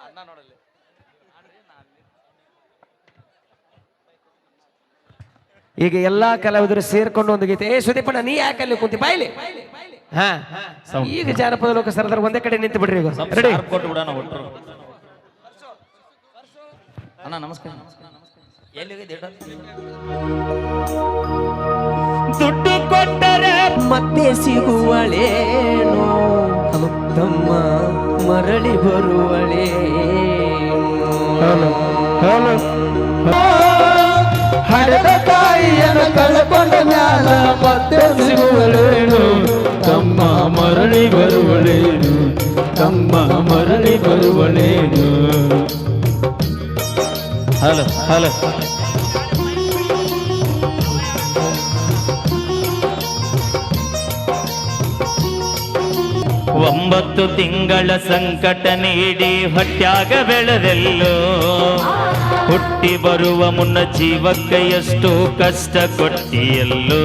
ಅಣ್ಣ ನೋಡಲ್ಲಿ. ಈಗ ಎಲ್ಲಾ ಕಲಾವಿದರು ಸೇರ್ಕೊಂಡು ಒಂದು ಗೀತೆ. ಏ ಸುದೀಪಣ್ಣ ನೀ ಯಾಕೆ ಅಲ್ಲಿ ಕುಂತಿ? ಬಾಯ್ಲಿ. ಹಾ. ಈಗ ಜಾನಪದ ಲೋಕ ಸರದಾರ ಒಂದೇ ಕಡೆ ನಿಂತು ಬಿಡ್ರಿ ಈಗ. ರೆಡಿ ಅಣ್ಣ ನಮಸ್ಕಾರ. ಎಲ್ಲಿಗೆ ದುಡ್ಡು ಕೊಟ್ಟರೆ ಮತ್ತೆ ಸಿಗುವಳೇನು? ತಮ್ಮ ಮರಳಿ ಬರುವಳೇನು? ಹರದ ತಾಯಿಯನ್ನು ಕಳ್ಕೊಂಡ ಮ್ಯಾಲ ಮತ್ತೆ ಸಿಗುವಳೇನು? ತಮ್ಮ ಮರಳಿ ಬರುವಳೇನು? ತಮ್ಮ ಮರಳಿ ಬರುವಳೇನು? Hello hello. ಒಂಬತ್ತು ತಿಂಗಳ ಸಂಕಟ ನೀಡಿ ಹೊಟ್ಯಾಗ ಬೆಳೆದೆಲ್ಲೋ. ಹುಟ್ಟಿ ಬರುವ ಮುನ್ನ ಜೀವಕ್ಕೆ ಎಷ್ಟು ಕಷ್ಟ ಕೊಟ್ಟಿಯಲ್ಲೋ.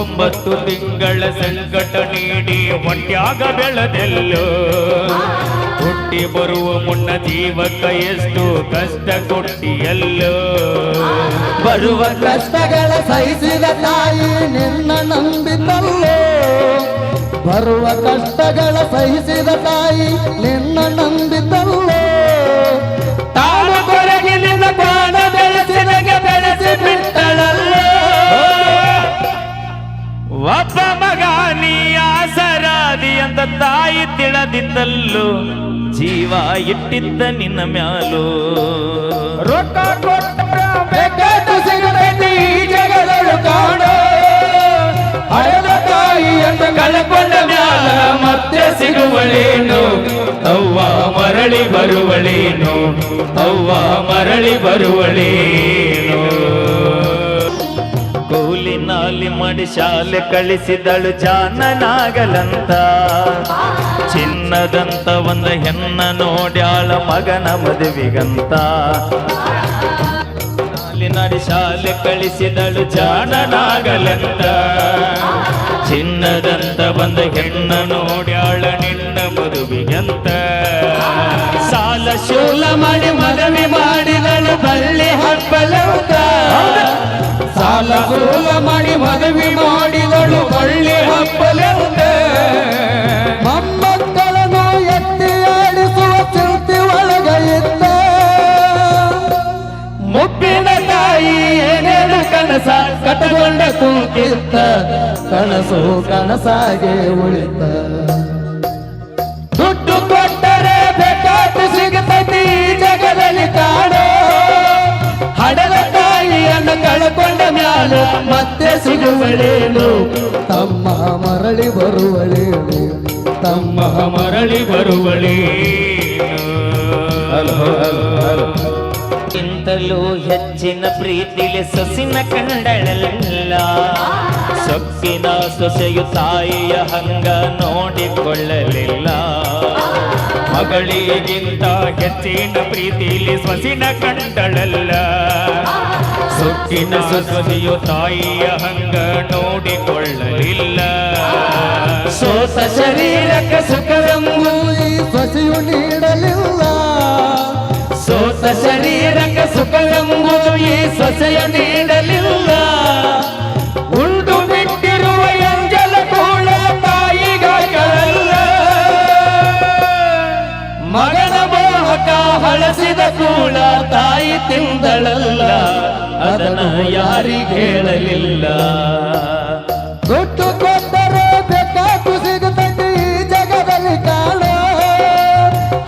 ಒಂಬತ್ತು ತಿಂಗಳ ಸಂಕಟ ನೀಡಿ ಹೊಟ್ಯಾಗ ಬೆಳೆದೆಲ್ಲೋ. ಹುಟ್ಟಿ ಬರುವ ಮುನ್ನ ಜೀವಕ್ಕೆ ಎಷ್ಟು ಕಷ್ಟ ಕೊಟ್ಟಿಯಲ್ಲೋ. ಬರುವ ಕಷ್ಟಗಳ ಸಹಿಸಿದ ತಾಯಿ ನಿನ್ನ ನಂಬಿತಲ್ಲೋ ಬರುವ ಕಷ್ಟಗಳ ಸಹಿಸಿದ ತಾಯಿ ನಿನ್ನ ನಂಬಿತಲ್ಲೋ ತಾನು ಕೊರಗಿನಿಂದ ಬಾಣ ಬೆಳೆಸಿದಗೆ ಬೆಳೆಸಿ ಬಿಟ್ಟಳಲ್ಲೋ? ಒಬ್ಬ ಮಗ ನೀ ಆಸರಾದಿ ಅಂತ ತಾಯಿ ತಿಳದಿದ್ದಲ್ಲೂ? ಜೀವ ಇಟ್ಟಿದ್ದ ನಿನ್ನ ಮ್ಯಾಲು? ರೊಕ್ಕ ಕೊಟ್ಟ ಸಿಗದೆ ಈ ಜಗದಳು ಕಾಣೋ? ಹಳೆದ ಅಂತ ಕಳ್ಕೊಂಡ ಮ್ಯಾಲ ಬರುವಳೇನು? ಅವ್ವ ಮರಳಿ ಬರುವಳೇನು? ಕೂಲಿನಲ್ಲಿ ನಾಲಿ ಮಾಡಿ ಶಾಲೆ ಕಳಿಸಿದಳು ಜಾನನಾಗಲಂತ. ಚಿನ್ನದಂತ ಒಂದು ಹೆಣ್ಣ ನೋಡ್ಯಾಳ ಮಗನ ಮದುವೆಗಂತ. ನಾಡಿ ಶಾಲೆ ಕಳಿಸಿದಳು ಜಾಣನಾಗಲಂತ ಚಿನ್ನದಂತ ಬಂದ ಹೆಣ್ಣ ನೋಡ್ಯಾಳ ಮಾಡಿ ಮದುವೆ ಮಾಡಿದಳು ಬಳ್ಳಿ ಹಬ್ಬಲೌತ ಸಾಲ ಸೂಲ ಮಾಡಿ ಮದುವೆ ಮಾಡಿದಳು ಬಳ್ಳಿ ಹಬ್ಬಲೌತ ಮೊಮ್ಮಕ್ಕಳನ್ನು ಎತ್ತಿ ಆಡಿಸುವ ಚಿಂತೆ ಒಳಗ ಇದ್ದ ಮುಪ್ಪಿನ ತಾಯಿ ಏನೇನು ಕನಸ ಕಟ್ಟಕೊಂಡ ಕೂತಿದ್ದ ಕನಸು ಕನಸಾಗೆ ಉಳಿತ ಮ್ಯಾಲ ಮತ್ತೆ ಸಿಗುವಳೇನು? ತಮ್ಮ ಮರಳಿ ಬರುವಳೇನು? ತಮ್ಮ ಮರಳಿ ಬರುವಳೇ ಗಿಂತಲೂ ಹೆಚ್ಚಿನ ಪ್ರೀತಿಲಿ ಸಸಿನ ಕಂಡಳಲ್ಲ. ಸೊಕ್ಕಿನ ಸೊಸೆಯು ತಾಯಿಯ ಹಂಗ ನೋಡಿಕೊಳ್ಳಲಿಲ್ಲ. ಮಗಳಿಗಿಂತ ಹೆಚ್ಚಿನ ಪ್ರೀತಿಲಿ ಸೊಸಿನ ಕಂಡಳಲ್ಲ. ಸೊಕ್ಕಿನ ಸೊಸೆಯು ತಾಯಿಯ ಹಂಗ ನೋಡಿಕೊಳ್ಳಲಿಲ್ಲ. ಸೋತ ಶರೀರಕ್ಕೆ ಸುಖವೆಂಬು ಸೊಸೆಯು ನೀಡಲಿಲ್ಲ. ಸೋತ ಶರೀರಕ್ಕೆ ಸುಖವೆಂಬು ಈ ಸೊಸೆಯು ನೀಡಲಿಲ್ಲ ಹಳಸಿದ ಕೂಳ ತಾಯಿ ತಿಂದಳಲ್ಲ ಅದನ್ನು ಯಾರಿಗೆ ಹೇಳಲಿಲ್ಲ. ದುಡ್ಡು ಕೊಟ್ಟರೆ ಈ ಜಗದಲ್ಲಿ ಕಾಲ.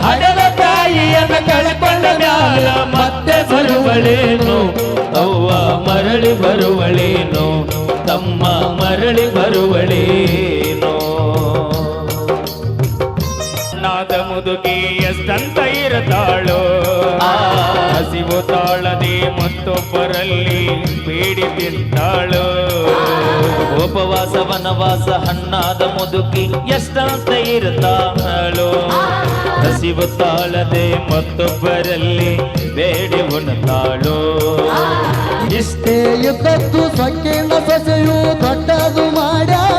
ಹಡದ ತಾಯಿಯನ್ನು ಕಳ್ಕೊಂಡ ಮ್ಯಾಲ ಮತ್ತೆ ಬರುವಳೇನು? ಅವ್ವ ಮರಳಿ ಬರುವಳೇನು? ತಮ್ಮ ಮರಳಿ ಬರುವಳೇನು ಮತ್ತೊಬ್ಬರಲ್ಲಿ ಬೇಡಿ ತಿಂತಾಳೋ ಉಪವಾಸ ವನವಾಸ ಹಣ್ಣಾದ ಮುದುಕಿ ಎಷ್ಟಂತ ಇರ್ತಾಳೋ? ಹಸಿವು ತಾಳದೆ ಮತ್ತೊಬ್ಬರಲ್ಲಿ ಬೇಡಿ ಉಣತಾಳೋ? ಇಷ್ಟೇ ಇದ್ದದ್ದು ಸಂಕೀರ್ಣ ಸಸೆಯು ದೊಡ್ಡದು ಮಾಡ್ಯಾಳು?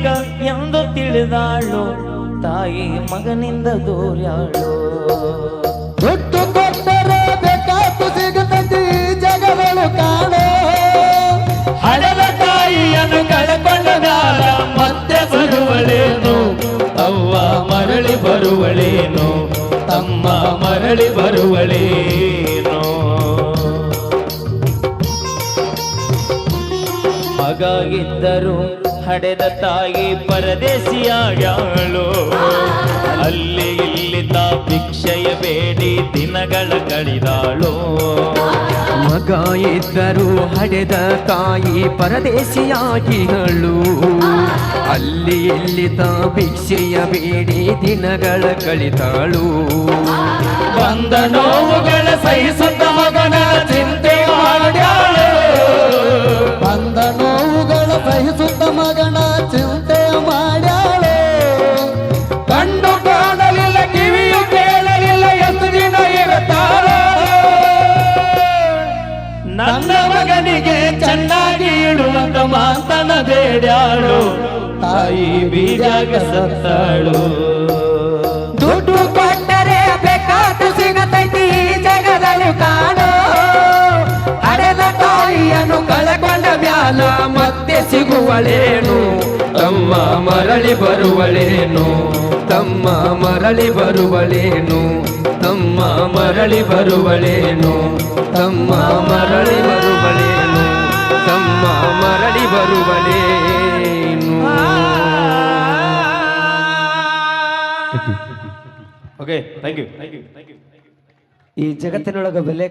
ಜೀವಕ ಎಂದು ತಿಳಿದಾಳು. ತಾಯಿ ಮಗನಿಂದ ದೂರ್ಯಾಳು. ದುಡ್ಡು ಕೊಟ್ಟರೆ ಬೇಕಾತು ಸಿಗುತ್ತದೆ ಜಗಳು ಜಗಗಳು ಕಾಣೋ. ಹಡೆದ ತಾಯಿಯನ್ನು ಕಳೆಕೊಂಡದಾರ ಮತ್ತೆ ಬರುವಳೇನು? ಅವ್ವ ಮರಳಿ ಬರುವಳೇನು? ತಮ್ಮ ಮರಳಿ ಬರುವಳೇನು? ಮಗ ಇದ್ದರು ಹಡೆದ ತಾಯಿ ಪರದೇಶಿಯಾಗ್ಯಾಳು ಅಲ್ಲಿ ಇಲ್ಲಿ ತಾ ಭಿಕ್ಷೆಯ ಬೇಡಿ ದಿನಗಳ ಕಳಿದಾಳು. ಮಗ ಇದ್ದರು ಹಡೆದ ತಾಯಿ ಪರದೇಶಿಯಾಗಿಗಳು ಅಲ್ಲಿ ಇಲ್ಲಿ ತಾ ಭಿಕ್ಷೆಯ ಬೇಡಿ ದಿನಗಳ ಕಳಿತಾಳು ಬಂದ ನೋವುಗಳ ಸಹಿಸುತ್ತ ಮಗನ ಚಿಂತೆ ಸಹಿಸುತ್ತ ಮಗನ ಚಿಂತೆ ಮಾಡ್ಯಾಳೆ. ಕಂಡು ಕಾಣಲಿಲ್ಲ ಕಿವಿಯು ಕೇಳಲಿಲ್ಲ ಎಷ್ಟು ದಿನ ಇರುತ್ತಾರ. ನನ್ನ ಮಗನಿಗೆ ಚೆನ್ನಾಗಿ ಇಡುವಂತ ಮಾತನ ಬೇಡ್ಯಾಳು. ತಾಯಿ ಬೀಜಾಗ ಸತ್ತಾಳು. ದುಡ್ಡು ಕೊಟ್ಟರೆ ಬೇಕಾದ ಸಿಗತೈತಿ ಜಗದಲ್ಲಿ ಕಾಣೋ. ಹಡೆದ ತಾಯಿಯನ್ನು ಕಳಕೊಂಡ ಮ್ಯಾಲ ಸಿಗುವಳೇನು? ತಮ್ಮ ಮರಳಿ ಬರುವಳೇನು? ತಮ್ಮ ಮರಳಿ ಬರುವಳೇನು? ತಮ್ಮ ಮರಳಿ ಬರುವಳೇನು? ತಮ್ಮ ಮರಳಿ ಬರುವಳೇನು? ತಮ್ಮ ಮರಳಿ ಬರುವಳೇನು? Okay thank you thank you thank you ಈ ಜಗತ್ತಿನೊಳಗ ಬೆಲೆ